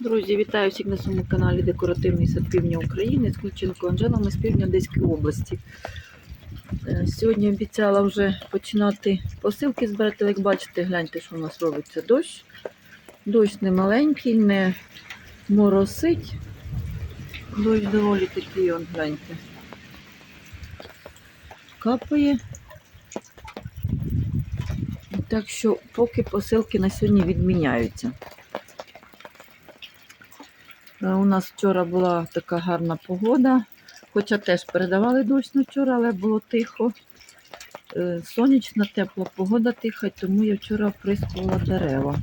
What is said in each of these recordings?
Друзі, вітаю всіх на своєму каналі Декоративний сад Півдня України з Ключенко Анжелами з півдня Одеської області. Е, Сьогодні обіцяла вже починати посилки збирати. Як бачите, гляньте, що у нас робиться дощ. Дощ не маленький, не моросить. Дощ доволі такий, он, гляньте. Капає. Так що поки посилки на сьогодні відміняються. У нас вчора була така гарна погода, хоча теж передавали дощ на вчора, але було тихо. Е, Сонячна, тепла погода тиха, тому я вчора оприскувала дерева.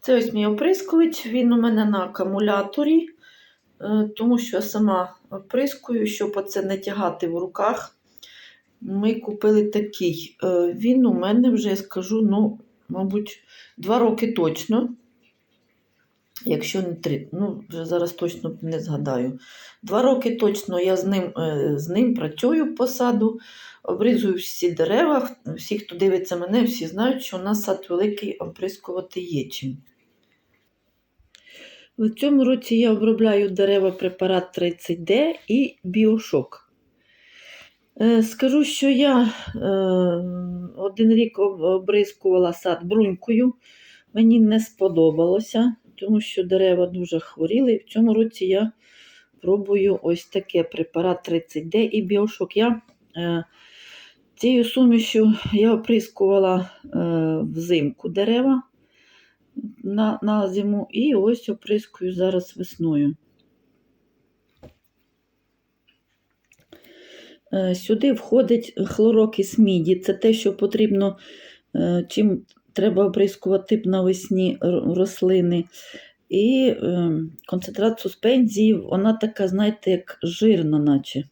Це ось мій оприскувач, він у мене на акумуляторі, е, тому що я сама оприскую, щоб оце не тягати в руках. Ми купили такий. Е, Він у мене вже, я скажу, ну, мабуть, два роки точно. Якщо не три, ну вже зараз точно не згадаю. Два роки точно я з ним, е, з ним працюю по саду, обрізую всі дерева. Всі, хто дивиться мене, всі знають, що у нас сад великий оприскувати є чим. В цьому році я обробляю дерева препарат 30D і біошок. Е, Скажу, що я е, один рік об- обрискувала сад брунькою. Мені не сподобалося, тому що дерева дуже хворіли. В цьому році я пробую ось таке препарат 30D і біошок. Я е, цією сумішю я оприскувала е, взимку дерева на, на зиму і ось оприскую зараз весною. Е, Сюди входить хлорокис міді. Це те, що потрібно, е, чим треба оприскувати навесні рослини. І е, концентрат суспензії, вона така, знаєте, як жирна, наче.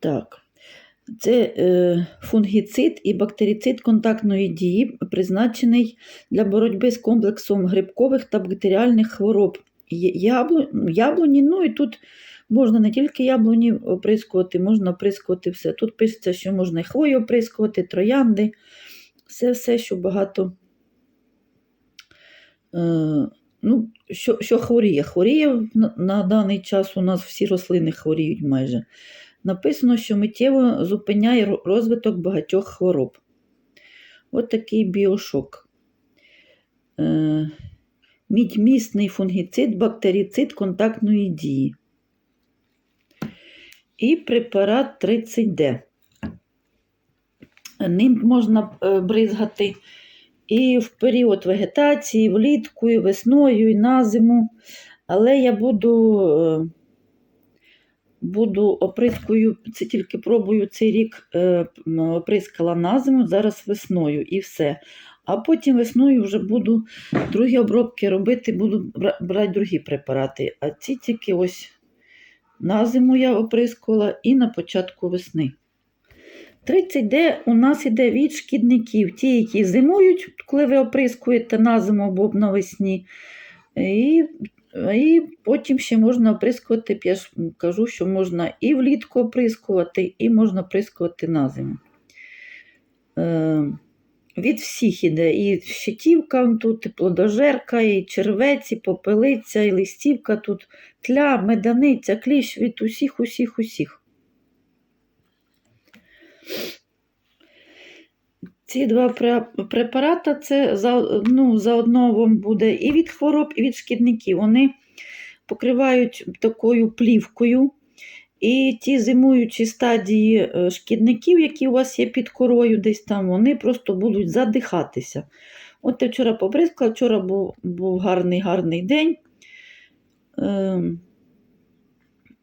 Так. Це е, фунгіцид і бактерицид контактної дії, призначений для боротьби з комплексом грибкових та бактеріальних хвороб. Яблу, яблуні, ну і тут можна не тільки яблуні оприскувати, можна оприскувати все. Тут пишеться, що можна і хвою оприскувати, троянди, все, все, що багато. Е, ну, що, що хворіє? Хворіє на, на даний час у нас всі рослини хворіють майже. Написано, що миттєво зупиняє розвиток багатьох хвороб. От такий біошок. Е, мідьмісний фунгіцид, бактерицид контактної дії. І препарат 30D. Ним можна е, бризгати і в період вегетації, влітку, і весною, і на зиму. Але я буду, е, буду оприскую, це тільки пробую цей рік е, оприскала на зиму, зараз весною і все. А потім весною вже буду другі обробки робити, буду брати другі препарати. А ці тільки ось на зиму я оприскувала і на початку весни. 30D у нас іде від шкідників, ті, які зимують, коли ви оприскуєте на зиму або навесні. І, і потім ще можна оприскувати, я ж кажу, що можна і влітку оприскувати, і можна оприскувати на зиму. Е, від всіх іде і щитівка тут, і плодожерка, і червець, і попелиця, і листівка тут, тля, меданиця, кліщ від усіх, усіх, усіх. Ці два препарати це ну, заодно вам буде і від хвороб, і від шкідників. Вони покривають такою плівкою. І ті зимуючі стадії е, шкідників, які у вас є під корою, десь там, вони просто будуть задихатися. От я вчора побризкала, вчора був, був гарний гарний день. Ем,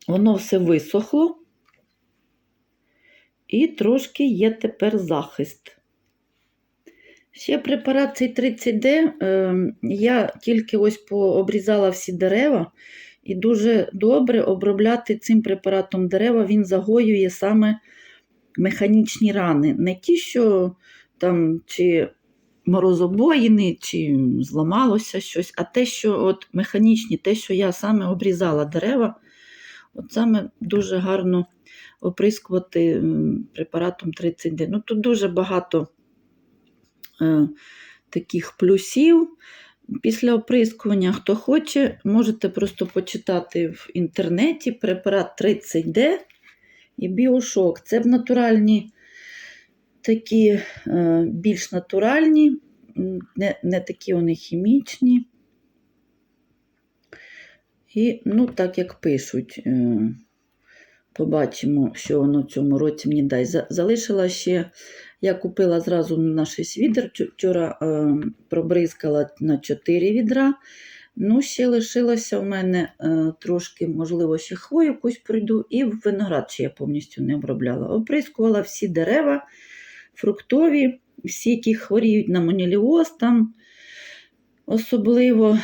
воно все висохло. І трошки є тепер захист. Ще препарат цей 30D. ем, Я тільки ось пообрізала всі дерева, і дуже добре обробляти цим препаратом дерева, він загоює саме механічні рани. Не ті, що там чи морозобоїни, чи зламалося щось, а те, що от механічні, те, що я саме обрізала дерева, от саме дуже гарно оприскувати препаратом 30D. Ну, тут дуже багато е, таких плюсів. Після оприскування, хто хоче, можете просто почитати в інтернеті препарат 30D і біошок. Це б натуральні, такі е, більш натуральні, не, не такі вони хімічні. І, ну, так як пишуть, е, побачимо, що воно в цьому році мені дасть. Залишила ще, я купила зразу на 6 відер, вчора е, пробризкала на 4 відра. Ну, ще лишилося в мене е, трошки, можливо, ще хвою якусь прийду, і виноград ще я повністю не обробляла. Оприскувала всі дерева, фруктові, всі, які хворіють на моніліоз, там особливо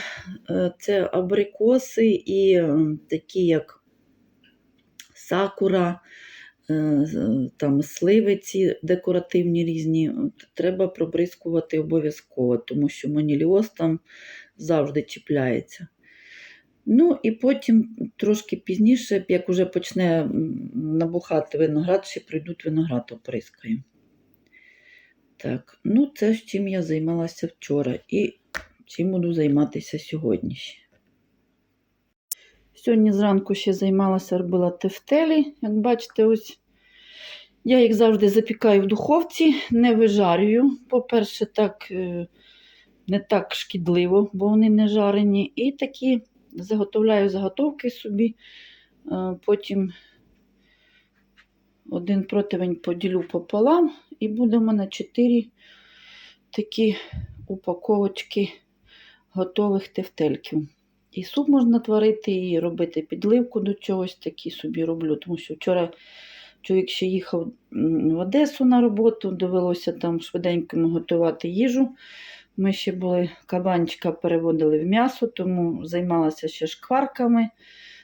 е, це абрикоси і е, такі, як сакура, е, там сливи ці декоративні різні. Треба пробризкувати обов'язково, тому що моніліоз там завжди чіпляється. Ну і потім трошки пізніше, як вже почне набухати виноград, ще прийдуть виноград оприскаю. Так, ну це з чим я займалася вчора і чим буду займатися сьогодні ще. Сьогодні зранку ще займалася, робила тефтелі. Як бачите, ось я їх завжди запікаю в духовці, не вижарюю. По-перше, так е, не так шкідливо, бо вони не жарені. І такі заготовляю заготовки собі. Е, Потім один противень поділю пополам, і буде в мене 4 такі упаковочки готових тефтельків. І суп можна творити, і робити підливку до чогось такі собі роблю. Тому що вчора чоловік ще їхав в Одесу на роботу, довелося там швиденько готувати їжу. Ми ще були кабанчика переводили в м'ясо, тому займалася ще шкварками,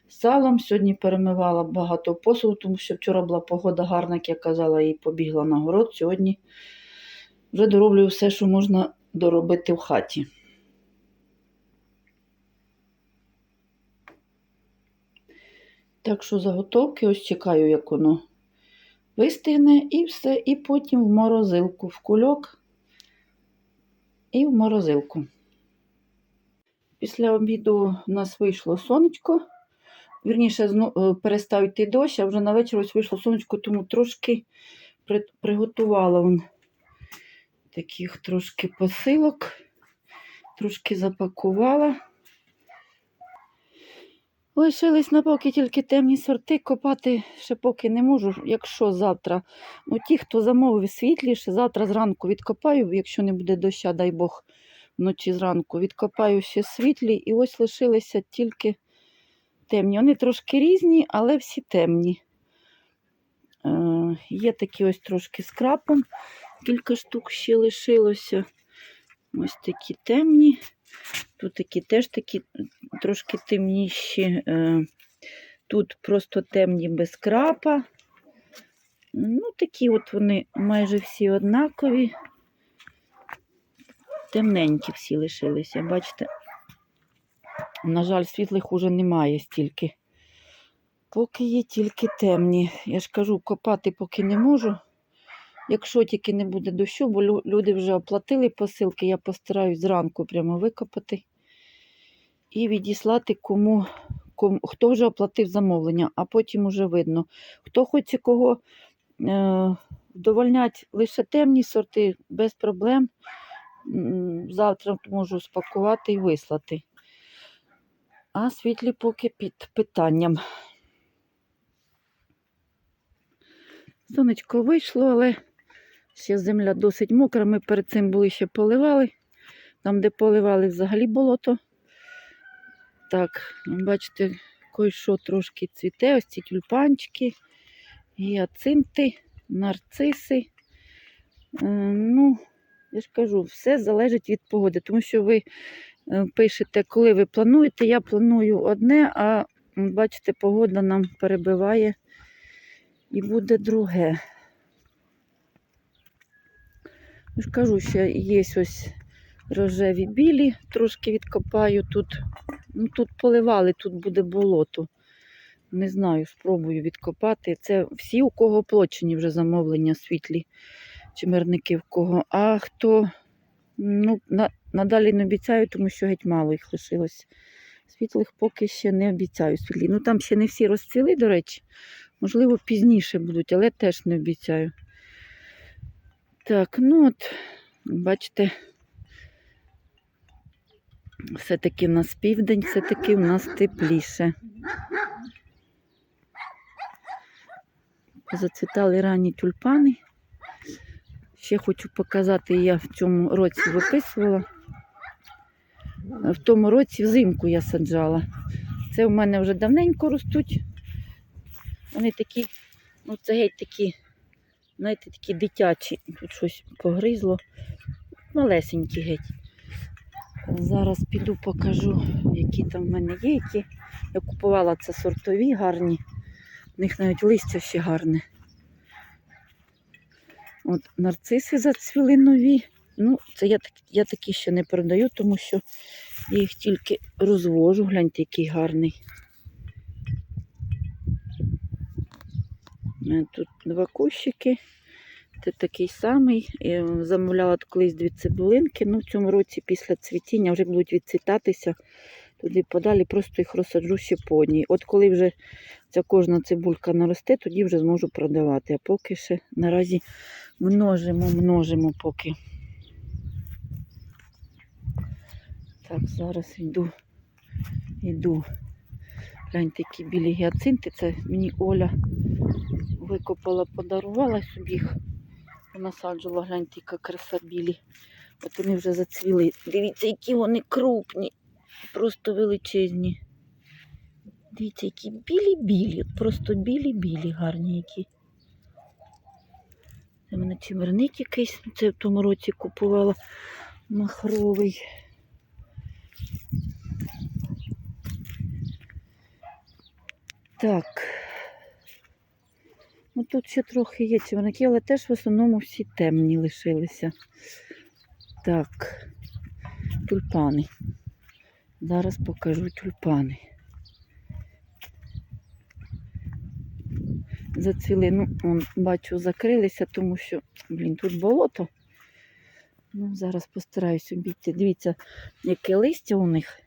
салом. Сьогодні перемивала багато посуду, тому що вчора була погода гарна, як я казала, і побігла на город. Сьогодні вже дороблю все, що можна доробити в хаті. Так що заготовки, ось чекаю, як воно вистигне, і все, і потім в морозилку, в кульок і в морозилку. Після обіду у нас вийшло сонечко. Вірніше, е, перестав йти дощ, а вже на вечір ось вийшло сонечко, тому трошки приготувала вон таких трошки посилок, трошки запакувала. Лишились на поки тільки темні сорти, копати ще поки не можу. Якщо завтра, ну ті, хто замовив світліше, завтра зранку відкопаю, якщо не буде доща, дай Бог, вночі зранку, відкопаю ще світлі, і ось лишилися тільки темні. Вони трошки різні, але всі темні. Е, є такі ось трошки з крапом, кілька штук ще лишилося. Ось такі темні. Тут такі теж такі трошки темніші. Е, Тут просто темні без крапа. Ну, такі от вони майже всі однакові. Темненькі всі лишилися, бачите? На жаль, світлих уже немає стільки. Поки є тільки темні. Я ж кажу, копати поки не можу. Якщо тільки не буде дощу, бо люди вже оплатили посилки, я постараюсь зранку прямо викопати і відіслати кому, кому хто вже оплатив замовлення, а потім уже видно. Хто хоче кого е, вдовольнять лише темні сорти, без проблем. Завтра можу спакувати і вислати. А світлі поки під питанням. Сонечко вийшло, але ще земля досить мокра. Ми перед цим були ще поливали. Там, де поливали, взагалі болото. Так, бачите, кой-що трошки цвіте, ось ці тюльпанчики, гіацинти, нарциси. Е, ну, я ж кажу, все залежить від погоди, тому що ви е, пишете, коли ви плануєте. Я планую одне, а бачите, погода нам перебиває і буде друге. Я ж кажу, що є ось рожеві білі, трошки відкопаю тут. Ну, тут поливали, тут буде болото. Не знаю, спробую відкопати. Це всі, у кого оплачені вже замовлення світлі чимерники в кого. А хто Ну, на, надалі не обіцяю, тому що геть мало їх лишилось. Світлих поки ще не обіцяю світлі. Ну там ще не всі розцвіли, до речі. Можливо, пізніше будуть, але теж не обіцяю. Так, ну от, бачите, все-таки в нас південь, все-таки в нас тепліше. Зацвітали ранні тюльпани. Ще хочу показати, я в цьому році виписувала. В тому році взимку я саджала. Це у мене вже давненько ростуть. Вони такі, ну це геть такі, знаєте, такі дитячі. Тут щось погризло. Малесенькі геть. Зараз піду покажу, які там в мене є. Які. Я купувала це сортові гарні. У них навіть листя ще гарне. От нарциси зацвіли нові. Ну, це я, я такі ще не продаю, тому що я їх тільки розвожу. Гляньте, який гарний. У мене тут два кущики. Це такий самий. Я замовляла колись дві цибулинки. Ну, в цьому році після цвітіння вже будуть відцвітатися. Туди подалі просто їх розсаджу ще по одній. От коли вже ця кожна цибулька наросте, тоді вже зможу продавати. А поки ще наразі множимо, множимо поки. Так, зараз йду, йду. Гляньте, які білі гіацинти. Це мені Оля викопала, подарувала собі. Насаджувала, гляньте, яка краса білі. От вони вже зацвіли. Дивіться, які вони крупні, просто величезні. Дивіться, які білі-білі, просто білі-білі, гарні які. Це мене чимерник якийсь, це в тому році купувала махровий. Так. Ну тут ще трохи є чимерники, але теж в основному всі темні лишилися. Так, тюльпани. Зараз покажу тюльпани. Зацвіли, ну, он, бачу, закрилися, тому що, блін, тут болото. Ну, зараз постараюсь обійти. Дивіться, яке листя у них.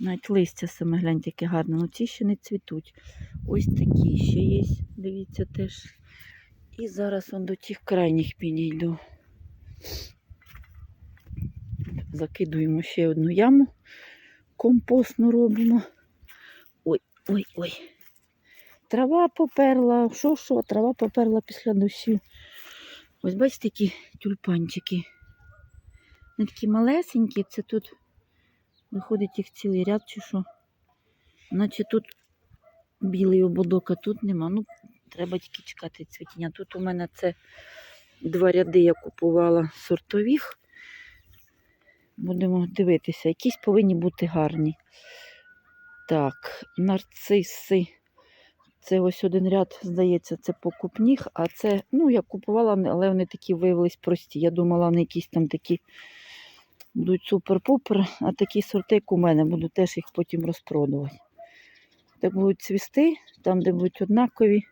Навіть листя саме гляньте, яке гарне. Ну ці ще не цвітуть. Ось такі ще є, дивіться теж. І зараз он до тих крайніх підійду. Закидуємо ще одну яму. Компостну робимо. Ой, ой, ой. Трава поперла. Що, що, трава поперла після дощів. Ось бачите, які тюльпанчики. Вони такі малесенькі, це тут виходить їх цілий ряд чи що. Наче тут білий ободок, а тут нема. Ну, треба тільки чекати цвітіння. Тут у мене це два ряди я купувала сортових. Будемо дивитися, якісь повинні бути гарні. Так, нарциси. Це ось один ряд, здається, це покупних, а це, ну, я купувала, але вони такі виявились прості. Я думала, вони якісь там такі будуть супер-пупер, а такі сорти, як у мене, буду теж їх потім розпродувати. Так будуть цвісти, там, де будуть однакові,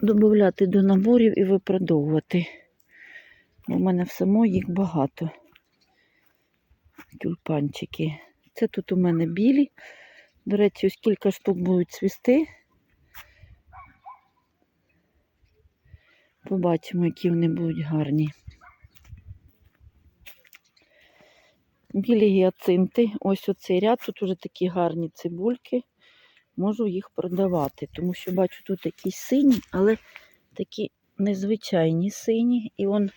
додати до наборів і випродовувати. У мене в само їх багато. Тюльпанчики. Це тут у мене білі. До речі, ось кілька штук будуть цвісти. Побачимо, які вони будуть гарні. Білі гіацинти. Ось оцей ряд. Тут уже такі гарні цибульки. Можу їх продавати, тому що бачу тут якісь сині, але такі незвичайні сині. І он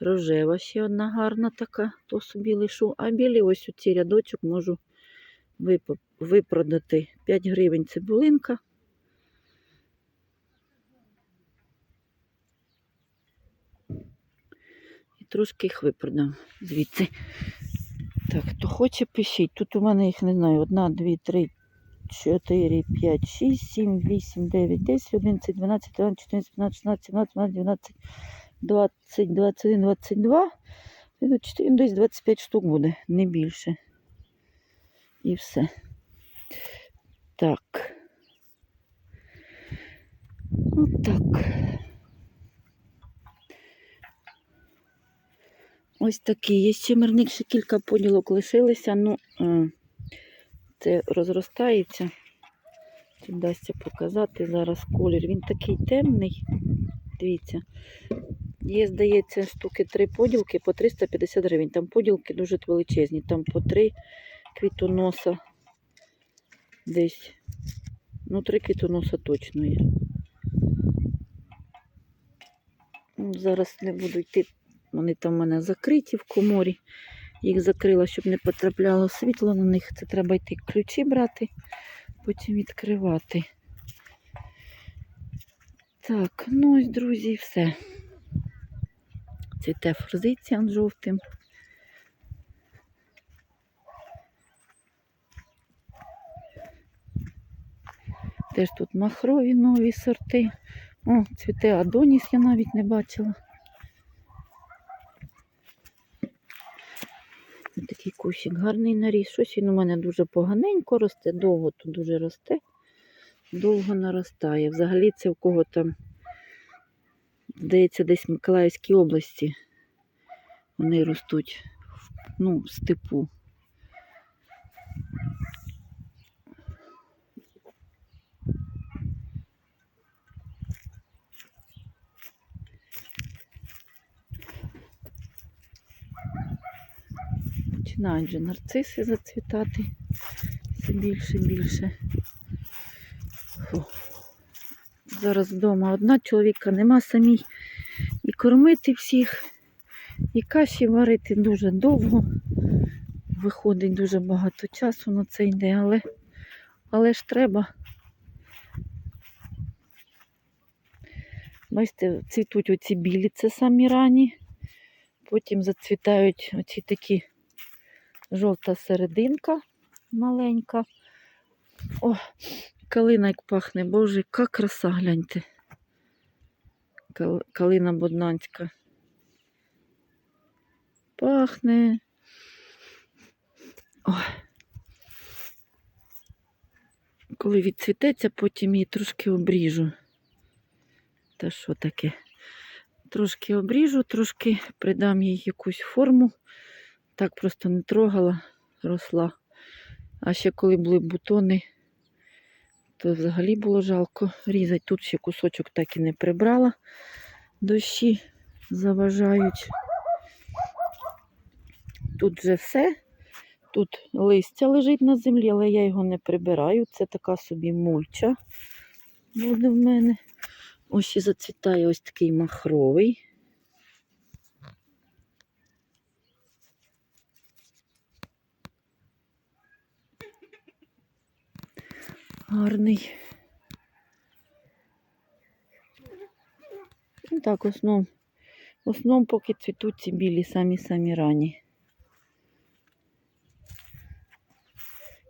рожева ще одна гарна така, то собі лишу. А білі ось оці рядочок можу випродати 5 гривень цибулинка. І трошки їх випродам звідси. Так, хто хоче, пишіть. Тут у мене їх не знаю. Одна, дві, три, чотири, п'ять, шість, сім, вісім, дев'ять, десять, одинадцять, дванадцять, тринадцять, чотирнадцять, п'ятнадцять, шістнадцять, сімнадцять, сімнадцять, дев'ятнадцять, двадцять, двадцять один, двадцять два. І чотири, десь 25 штук буде, не більше. І все. Так. От так. Ось такий. Є ще мирник, ще кілька поділок лишилися. Ну, це розростається. Чи вдасться показати зараз колір. Він такий темний. Дивіться. Є, здається, штуки три поділки по 350 гривень. Там поділки дуже величезні. Там по три квітоноса. Десь. Ну, три квітоноса точно є. Ну, Зараз не буду йти. Вони там в мене закриті в коморі. Їх закрила, щоб не потрапляло світло на них. Це треба йти ключі брати, потім відкривати. Так, ну ось, друзі, все. Цвіте форзиція жовтим. Теж тут махрові нові сорти. О, цвіте Адоніс я навіть не бачила. Ось Такий кущик гарний наріс. Щось він у мене дуже поганенько росте, довго тут дуже росте, довго наростає. Взагалі це в кого там, здається, десь в Миколаївській області вони ростуть ну, в степу. Починають вже нарциси зацвітати все більше і більше. Фу. Зараз вдома одна чоловіка нема самій і кормити всіх, і каші варити дуже довго. Виходить дуже багато часу на це йде, але, але ж треба. Бачите, цвітуть оці білі, це самі рані. Потім зацвітають оці такі жовта серединка маленька. О, калина як пахне, боже, яка краса, гляньте. Кал- Калина боднанська. Пахне. Ой. Коли відцвітеться, потім її трошки обріжу. Та що таке? Трошки обріжу, трошки придам їй якусь форму. Так просто не трогала, росла. А ще коли були бутони, то взагалі було жалко різати. Тут ще кусочок так і не прибрала. Дощі заважають. Тут вже все. Тут листя лежить на землі, але я його не прибираю. Це така собі мульча буде в мене. Ось ще зацвітає ось такий махровий. Гарний. Ну так, в основному, в основному поки цвітуть ці білі самі-самі рані.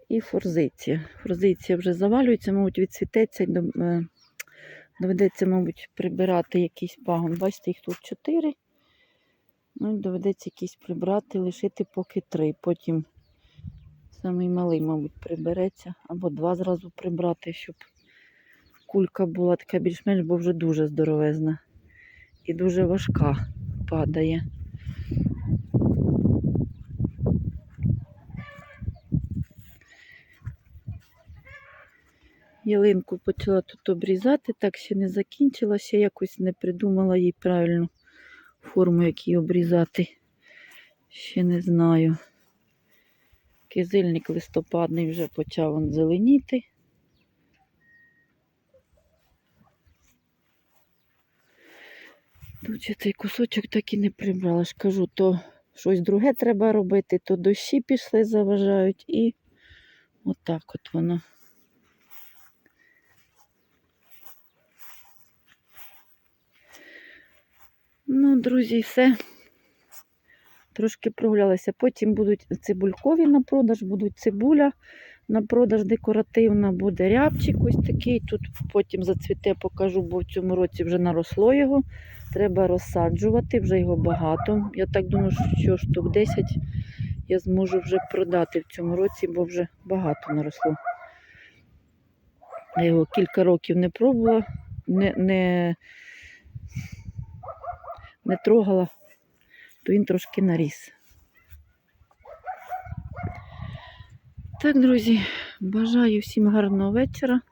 І форзиція. Форзиція вже завалюється, мабуть, відцвітеться. е, Доведеться, мабуть, прибирати якийсь пагон. Бачите, їх тут чотири. Ну, доведеться якийсь прибрати, лишити поки три. Потім самий малий, мабуть, прибереться. Або два зразу прибрати, щоб кулька була така більш-менш, бо вже дуже здоровезна. І дуже важка падає. Ялинку почала тут обрізати, так ще не закінчила, ще якось не придумала їй правильну форму, як її обрізати. Ще не знаю. Кизильник листопадний вже почав он зеленіти. Тут ще цей кусочок так і не прибрала. ж кажу, то щось друге треба робити, то дощі пішли, заважають і отак от воно. Ну, друзі, все. Трошки прогулялися. Потім будуть цибулькові на продаж, будуть цибуля на продаж декоративна, буде рябчик ось такий. Тут потім зацвіте, покажу, бо в цьому році вже наросло його. Треба розсаджувати, вже його багато. Я так думаю, що штук 10 я зможу вже продати в цьому році, бо вже багато наросло. Я його кілька років не пробувала, не, не, не трогала. То він трошки наріс. Так, друзі, бажаю всім гарного вечора.